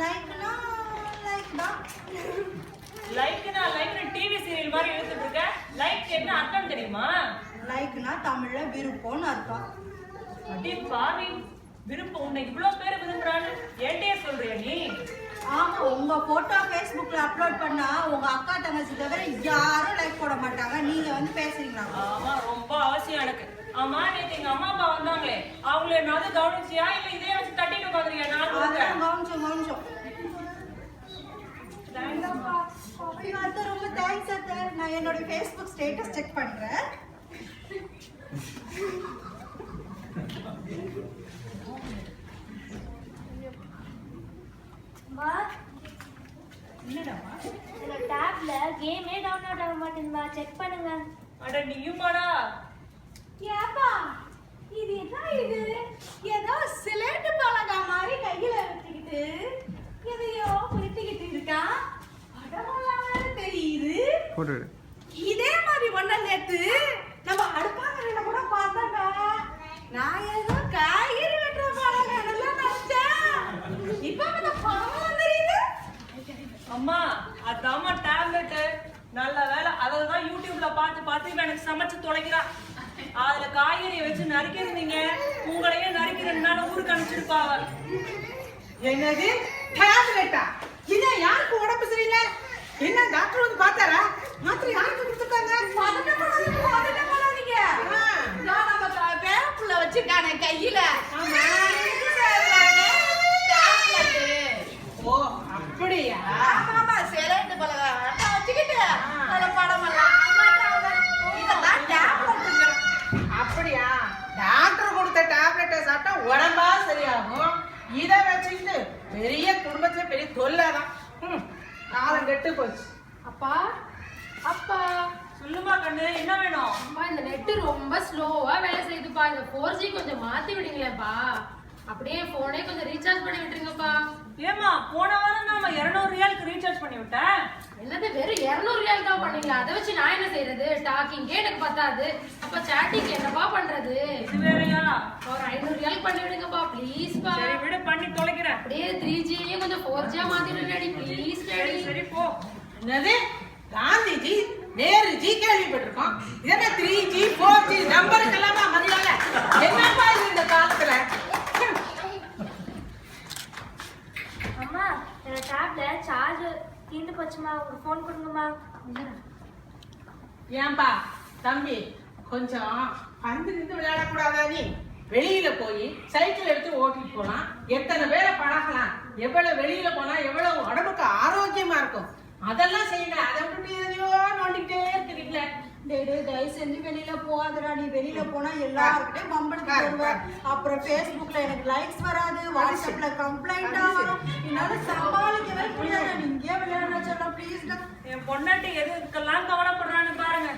லைக்னா like தான் லைக்னா லைக்னு TV serial மாதிரி எடுத்துட்டு இருக்க. லைக் என்ன அர்த்தம் தெரியுமா? லைக்னா தமிழ்ல விருப்பம்னு அர்த்தம். அடி பாவி விருப்பம். உன்னை இவ்வளவு பேர் விரும்புறான்னு ஏன்டே சொல்றியா நீ? ஆமா உங்க போட்டோ ஃபேஸ்புக்ல அப்லோட் பண்ணா உங்க அக்கா தங்கச்சி தவிர யாரும் லைக் போட மாட்டாங்க. நீங்க வந்து பேசுறீங்களா? ஆமா ரொம்ப அவசியம் எனக்கு. ஆமா நேத்து எங்க அம்மா அவங்கள என்னாவது கவனிச்சியா? இல்ல இதே வச்சு தட்டிட்டு உட்காந்துருக்கியா? நான் கவனிச்சோம் கவனிச்சோம். ரொம்ப தேங்க்ஸ் அத்தை. நான் என்னோட ஃபேஸ்புக் ஸ்டேட்டஸ் செக் பண்றேன். என்னடாமா இந்த டேப்ல கேமே டவுன்லோட் ஆக மாட்டேங்குதுமா செக் பண்ணுங்க. அட நீயுமாடா ஏப்பா. இது என்ன இது. ஏதோ சிலேட்டு பலகா மாதிரி கையில வச்சுக்கிட்டு எதையோ குறிப்பிக்கிட்டு இருக்கா? படமெல்லாம் வேற தெரியுது. இதே மாதிரி ஒண்ணு நேத்து நம்ம அடுப்பாங்கரையில கூட பார்த்தோங்க நான் ஏதோ காய்கறி வெட்டுற பலகான்னு நினைச்சேன் இப்ப அந்த படம் தெரியுது. அம்மா அதாம்மா டேப்லெட் நல்ல வேலை அதை தான் யூடியூப்ல பார்த்து பார்த்து எனக்கு சமைச்சு தொலைக்கிறான். அதுல காய்கறியை வச்சு நறுக்கிருந்தீங்க உங்களையே நறுக்கிறதுனால ஊருக்கு அனுப்பிச்சிருப்பாவ என்னது? டேப்லெட்டா இது யாருக்கு உடம்பு சரியில்லை? என்ன டாக்டர் வந்து பார்த்தாரா? மாத்திரை யாருக்கு கொடுத்துருக்காங்க? பதட்டம் பண்ணாதீங்க. நான் நம்ம பேரப்புள்ள வச்சிருக்கானே கையில இது சொல்றாங்க, tablet. ஓ அப்படியா ஆமாமா, சிலேட்டு பலகாரம் வச்சுக்கிட்டு, அதுல படமெல்லாம் மாட்டுறாங்க. இதெல்லாம் tabletங்கிறோம். அப்படியா டாக்டர் கொடுத்த டேப்லெட்டை சாப்பிட்டா உடம்பா சரியாகும் இதை வச்சுக்கிட்டு பெரிய குடும்பத்துல பெரிய தொல்லைதான் ம், காலம் கெட்டு போச்சு. அப்பா அப்பா. சொல்லுமா கண்ணு என்ன வேணும்? அம்மா இந்த நெட்டு ரொம்ப ஸ்லோவா வேலை செய்யுதுப்பா. இந்த ஃபோர் ஜி கொஞ்சம் மாத்தி விடுங்களேன்ப்பா. அப்படியே போனே கொஞ்சம் ரீசார்ஜ் பண்ணி விட்டுருங்கப்பா. ஏமா போன வாரம் நாம இருநூறு ரியாலுக்கு ரீசார்ஜ் பண்ணி விட்டேன் என்னது வெறும் இரநூறு ரியால் தான் பண்ணீங்களா? அதை வச்சு நான் என்ன செய்யறது டாக்கிங்கே எனக்கு பத்தாது. அப்ப சேட்டிங் என்னப்பா பண்றது? இது வேறயா? ஒரு ஐநூறு ரியால் பண்ணி விடுங்கப்பா ப்ளீஸ்ப்பா சரி விடு பண்ணி தொலைக்கிறேன். அப்படியே த்ரீ ஜிலையும் கொஞ்சம் ஃபோர் ஜியா மாத்தி விடுங்கடி ப்ளீஸ் சரி டேடி சரி போ. என்னது? காந்திஜி நேருஜி கேள்விப்பட்டிருக்கோம். என்ன த்ரீ ஜி ஃபோர் ஜி நம்பருக்கு எல்லாமா மரியாதை? என்னப்பா இது இந்த காலத்துல. அம்மா இந்த டேப்ல சார்ஜ் தீர்ந்து போச்சுமா? ஒரு ஃபோன் கொடுங்கம்மா. ஏன்பா தம்பி கொஞ்சம் பந்து நின்று விளையாடக்கூடாதா நீ? வெளியில போய் சைக்கிள் எடுத்து ஓட்டிட்டு போலாம் எத்தனை பேரை பழகலாம்? எவ்வளவு வெளியில போனா எவ்வளவு உடம்புக்கு ஆரோக்கியமா இருக்கும்? அதெல்லாம் செய்யுங்க. அதை விட்டுட்டு எதையோ நோண்டிக்கிட்டே இருக்கிறீங்களே தயவு செஞ்சு வெளியில போகாதடா. நீ வெளியில போனா எல்லாருக்கிட்டையும் பம்பளுக்கு வருவ அப்புறம் ஃபேஸ்புக்ல எனக்கு லைக்ஸ் வராது. வாட்ஸ்அப்ல கம்ப்ளைண்டா வரும் என்னால சமாளிக்கவே முடியாது. நீ இங்கேயே விளையாட சொல்லலாம் ப்ளீஸ்டா என் பொண்டாட்டி எது இதுக்கெல்லாம் கவலைப்படுறான்னு பாருங்க.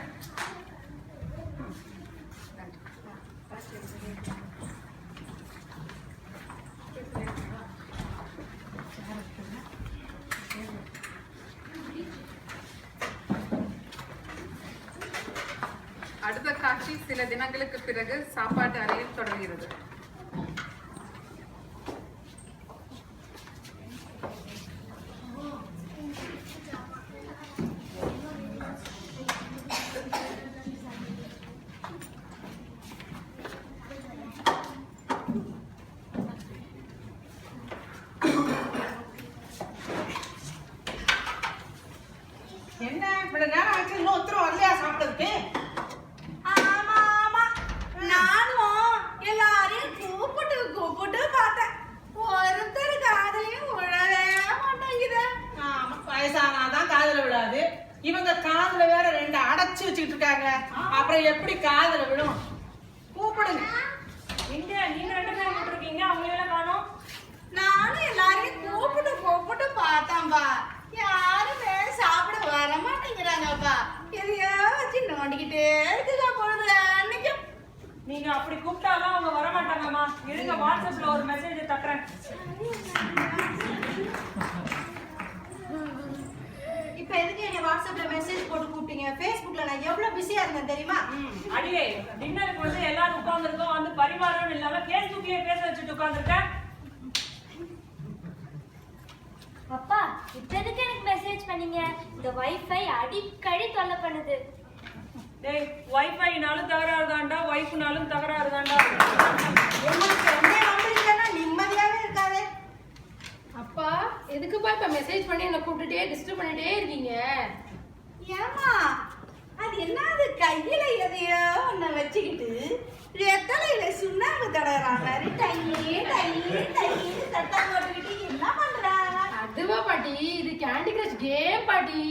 அடுத்த காட்சி சில தினங்களுக்கு பிறகு சாப்பாட்டு அறையில் தொடர்கிறது இவ்வளவு நேரம் ஆச்சு இன்னும் உத்தரவு வரலையா சாப்பிட்டதுக்கு ஆமா ஆமா நானும் எல்லாரையும் கூப்பிட்டு கூப்பிட்டு பார்த்தேன் ஒருத்தர் காதலையும் விழவே மாட்டேங்குது ஆமா வயசானாதான் காதுல விழாது இவங்க காதுல வேற ரெண்டு அடைச்சு இருக்காங்க அப்புறம் எப்படி காதுல விழும்? கூப்பிடுங்க. எங்க நீங்க ரெண்டு பேரும் மட்டும் இருக்கீங்க அவங்களெல்லாம் காணோம். நானும் எல்லாரையும் கூப்பிட்டு கூப்பிட்டு பார்த்தேன்பா யாருமே சாப்பிட வர மாட்டேங்கிறாங்கப்பா. எதையோ வச்சு நோண்டிக்கிட்டே இருக்குதா பொழுது அன்னைக்கும் நீங்க அப்படி கூப்பிட்டாலும் அவங்க வர மாட்டாங்கம்மா. இருங்க வாட்ஸ்அப்ல ஒரு மெசேஜ் தட்டுறேன். இப்போ எதுக்கு என்னை வாட்ஸ்அப்ல மெசேஜ் போட்டு கூப்பிட்டீங்க? ஃபேஸ்புக்ல நான் எவ்வளவு பிஸியா இருந்தேன் தெரியுமா? அடியே டின்னருக்கு வந்து எல்லாரும் உட்கார்ந்துருக்கோம். வந்து பரிமாறணும் இல்லாம பேஸ்புக்லயே பேச வச்சுட்டு உட்கார்ந்துருக்கேன் அப்பா இப்ப எதுக்கு எனக்கு மெசேஜ் பண்ணீங்க? இந்த வைஃபை அடிக்கடி தொல்லை பண்ணுது. டேய் வைஃபைனாலும் தகராறு தான்டா ஒய்ஃப்னாலும் தகராறு தான்டா. உங்களுக்கு என்ன வம்பிருக்கேன்னா நிம்மதியாவே இருக்காதே அப்பா எதுக்குப்பா இப்ப மெசேஜ் பண்ணி என்ன கூப்பிட்டுட்டே டிஸ்டர்ப் பண்ணிட்டே இருக்கீங்க? ஏமா அது என்னது? கையில எதையோ ஒண்ண வச்சுக்கிட்டு வெத்தலையில சுண்ணாம்பு தடவுற மாதிரி டையே டையே டையே சட்டம் போட்டுக்கிட்டு என்ன பண்றா? அதுவா பாட்டி இது கேண்டி கிரஷ் கேம் பாட்டி.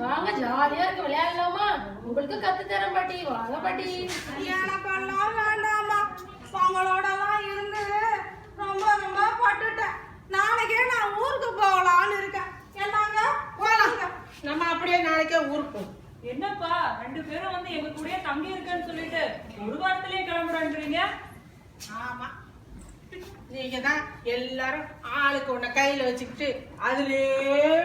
வாங்க ஜாலியா இருக்கு விளையாடலாமா? உங்களுக்கு கத்து தரேன் பாட்டி. வாங்க பாட்டி. எனக்கெல்லாம் வேண்டாமா உங்களோடலாம் இருந்து ரொம்ப ரொம்ப பட்டுட்டேன். நாளைக்கே நான் ஊருக்கு போகலான்னு இருக்கேன். என்னங்க? போலாங்க நம்ம அப்படியே நாளைக்கே ஊருக்கு போவோம். என்னப்பா ரெண்டு பேரும் வந்து எங்க கூடயே தங்கி இருக்கேன்னு சொல்லிட்டு ஒரு வாரத்திலேயே கிளம்புறேன்றீங்க? ஆமா. நீங்க தான் எல்லாரும் ஆளுக்கு ஒண்ண கையில வச்சுக்கிட்டு அதுலயே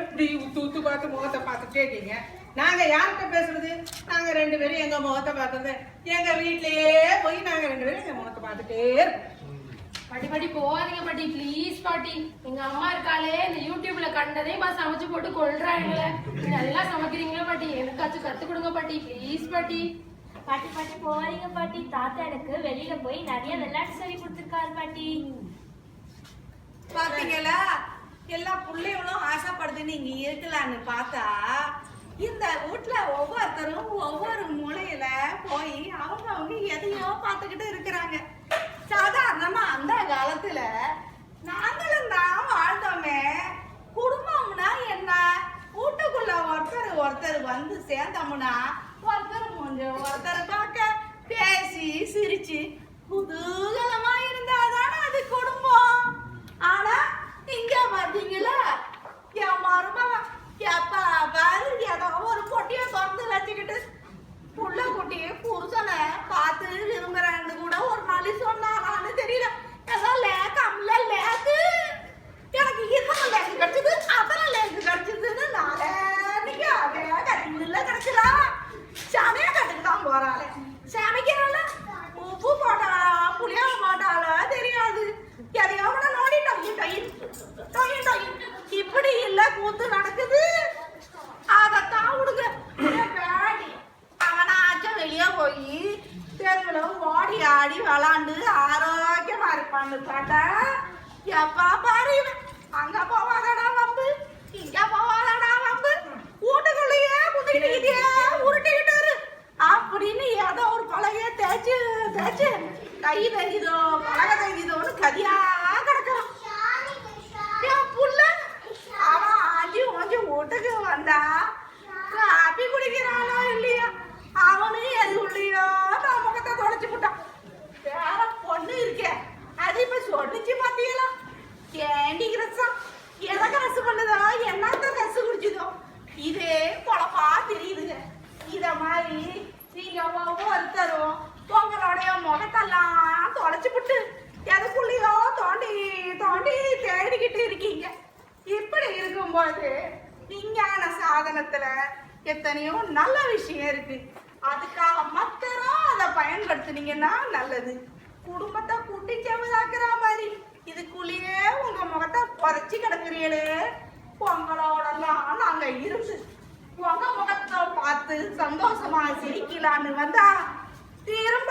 இப்படி உத்து உத்து பார்த்து முகத்தை பார்த்துட்டே இருக்கீங்க. நாங்க யார்கிட்ட பேசுறது? நாங்க ரெண்டு பேரும் எங்க முகத்தை பார்க்கறது. எங்க வீட்லயே போய் நாங்க ரெண்டு பேரும் எங்க முகத்தை பார்த்துட்டே இருப்போம். பாட்டி பாட்டி போகாதீங்க பாட்டி. ப்ளீஸ் பாட்டி. எங்க அம்மா இருக்காளே இந்த யூடியூப்ல கண்டதையும் பா சமைச்சு போட்டு கொள்றாங்களே நல்லா சமைக்கிறீங்களா பாட்டி? எனக்காச்சும் கத்து கொடுங்க பாட்டி. ப்ளீஸ் பாட்டி. பாட்டி பாட்டி போறீங்க பாட்டி. தாத்தா எனக்கு வெளியில போய் நிறைய விளையாட்டு சொல்லி கொடுத்துருக்காரு பாட்டி. பாத்தீங்களா? எல்லா பிள்ளைகளும் ஆசைப்படுதுன்னு இங்க இருக்கலான்னு பார்த்தா இந்த வீட்ல ஒவ்வொருத்தரும் ஒவ்வொரு மூலையில போய் அவங்க அவங்க எதையோ பார்த்துக்கிட்டு இருக்கிறாங்க. சாதாரணமா அந்த காலத்துல நாங்களும் தான் வாழ்ந்தோமே. குடும்பம்னா என்ன? வீட்டுக்குள்ள ஒருத்தர் ஒருத்தர் வந்து சேர்ந்தோம்னா ஒருத்தர் கொஞ்சம் ஒருத்தர் பார்க்க பேசி சிரிச்சு குதூகலமா இருந்தாதானே அது குடும்பம் ஆனா இங்க பாத்தீங்களா என் மருமகன் எப்பா பாரு ஏதோ ஒரு பொட்டிய திறந்து வச்சுக்கிட்டு புள்ள குட்டிய புருஷனை பார்த்து விரும்புறேன்னு கூட ஒரு நாள் சொன்னாரான்னு தெரியல ஏதோ லேக்கம்ல லேக்கு எனக்கு இத்தனை லேக்கு கிடைச்சது அத்தனை லேக்கு கிடைச்சதுன்னு நாளே நீங்க அதே கட்டில கிடைச்சதா சமைய கட்டுக்கு தான் போறாளே சமைக்கிறாள் உப்பு போட்டாளா புளியா மாட்டாளா தெரியாது எதையோ கூட நோண்டி டொங்கி டொங்கி டொங்கி டொங்கி இப்படி இல்ல கூத்து நடக்குது அதத்தான் விடுங்க வேடி வெளியே போய் தெருவில் ஓடி ஆடி விளாண்டு ஆரோக்கியமா இருப்பான்னு பார்த்தா எப்பா பாரு. அங்க போவாதடா வம்பு. இங்க போவாதடா வம்பு. வீட்டுக்குள்ளேயே குத்திக்கிட்டே உருட்டிக்கிட்டு இரு. அப்படின்னு ஏதோ ஒரு பழகைய தேய்ச்சு தேய்ச்சு கை தைக்குதோ பழக தைக்குதோன்னு கதியா கிடக்குறான். என் புள்ள அவன் ஆஞ்சி ஓஞ்சி வீட்டுக்கு வந்தா காப்பி குடிக்கிறானோ அவனே அது எது உள்ளையோ நான் முகத்தை தொலைச்சு விட்டான் வேற பொண்ணு இருக்கே. அது இப்ப சொல்லிச்சு பாத்தீங்களா? கேண்டி கிரஸா எதை கிரஸ் பண்ணுதோ என்னத்த கிரஸ் குடிச்சுதோ. இதே பொழப்பா தெரியுதுங்க. இத மாதிரி நீங்க ஒவ்வொருத்தரும் உங்களுடைய முகத்தெல்லாம் தொலைச்சு விட்டு எதுக்குள்ளேயோ தோண்டி தோண்டி தேடிக்கிட்டு இருக்கீங்க. இப்படி இருக்கும்போது விஞ்ஞான சாதனத்துல எத்தனையோ நல்ல விஷயம் இருக்கு. அதுக்காக மாத்திரம் அதை பயன்படுத்தினீங்கன்னா நல்லது. குடும்பத்தை கூட்டி செவதாக்குற மாதிரி. இதுக்குள்ளேயே உங்க முகத்தை புதைச்சி கிடக்குறீங்களே. உங்களோடலாம் நாங்க இருந்து உங்க முகத்தை பார்த்து சந்தோஷமா சிரிக்கலான்னு வந்தா தீரும்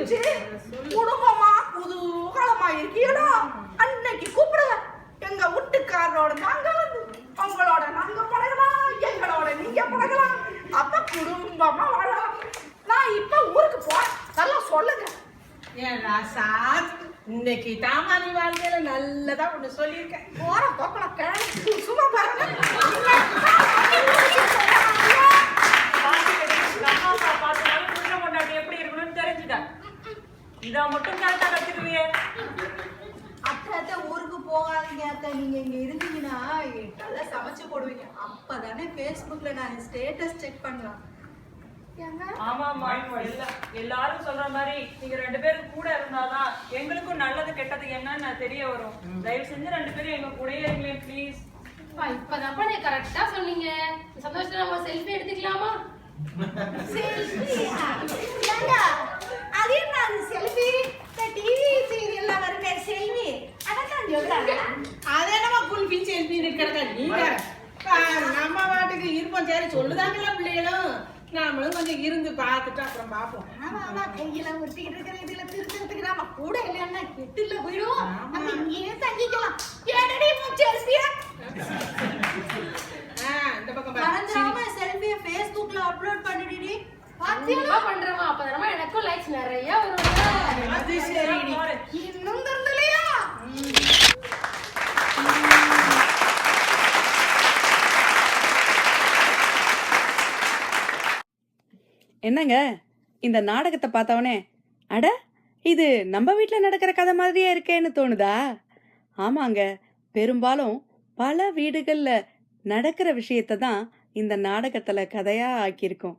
பிரிஞ்சு குடும்பமா குதூகலமா இருக்கீங்களோ அன்னைக்கு கூப்பிடுங்க எங்க வீட்டுக்காரரோட நாங்க உங்களோட நாங்க பழகலாம் எங்களோட நீங்க பழகலாம். அப்ப குடும்பமா வாழலாம். நான் இப்ப ஊருக்கு போறேன். நல்லா சொல்லுங்க. ஏன்னா சார் இன்னைக்கு தாமா நீ வாழ்க்கையில நல்லதா ஒண்ணு சொல்லியிருக்கேன். போற போக்கல கிழமை சும்மா பாருங்க. இதை மட்டும் கரெக்டா கத்துக்குவியே அத்தை அத்தை ஊருக்கு போகாதீங்க அத்தை. நீங்க இங்க இருந்தீங்கன்னா நல்லா சமைச்சு போடுவீங்க. அப்பதானே Facebookல நான் ஸ்டேட்டஸ் செக் பண்ணலாம். ஆமா ஆமா. எல்லா எல்லாரும் சொல்ற மாதிரி நீங்க ரெண்டு பேரும் கூட இருந்தாதான் எங்களுக்கும் நல்லது கெட்டது என்னன்னு தெரிய வரும். தயவு செஞ்சு ரெண்டு பேரும் எங்க கூடயே இருங்களேன் ப்ளீஸ் இப்பதான்ப்பா நீ கரெக்டா சொன்னீங்க. சந்தோஷத்துல நம்ம செல்ஃபி எடுத்துக்கலாமா? அது என்ன அது செல்வி டிவி சீரியல்ல வருமே செல்வி அதான் சொல்றாங்க அதே நம்ம குல்ஃபி செல்ஃபி இருக்கிறதா நீ வேற? பாரு, நம்ம பாட்டுக்கு இருப்போம் சரி சொல்லுதாங்கல்ல பிள்ளைகளும்? நாமளும் கொஞ்சம் இருந்து பார்த்துட்டு அப்புறம் பார்ப்போம். ஆமா ஆமா கையில ஒட்டிக்கிட்டு இருக்கிற இதுல திருத்தறதுக்கு நாம கூட இல்லைன்னா கெட்டுல போயிடும் நம்ம இங்கேயே தங்கிக்கலாம். ஏடடி செல்வியா ஆ, இந்த பக்கம் செல்ஃபியை Facebookல அப்லோட் பண்ணிடுடி கண்டிப்பா பண்றோமா அப்பதானமா எனக்கும் லைக்ஸ் நிறைய வரும் அது சரிடி. இன்னும் திறந்தலையா? என்னங்க? இந்த நாடகத்தை பார்த்தவனே அட இது நம்ம வீட்டில் நடக்கிற கதை மாதிரியே இருக்கேன்னு தோணுதா? ஆமாங்க. பெரும்பாலும் பல வீடுகளில் நடக்கிற விஷயத்தை தான் இந்த நாடகத்தில் கதையாக ஆக்கியிருக்கோம்.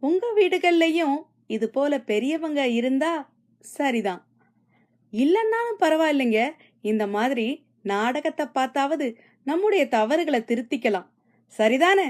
உங்கள் வீடுகள்லையும் இது போல பெரியவங்க இருந்தா சரிதான். இல்லைன்னாலும் பரவாயில்லைங்க. இந்த மாதிரி நாடகத்தை பார்த்தாவது நம்முடைய தவறுகளை திருத்திக்கலாம். சரிதானே?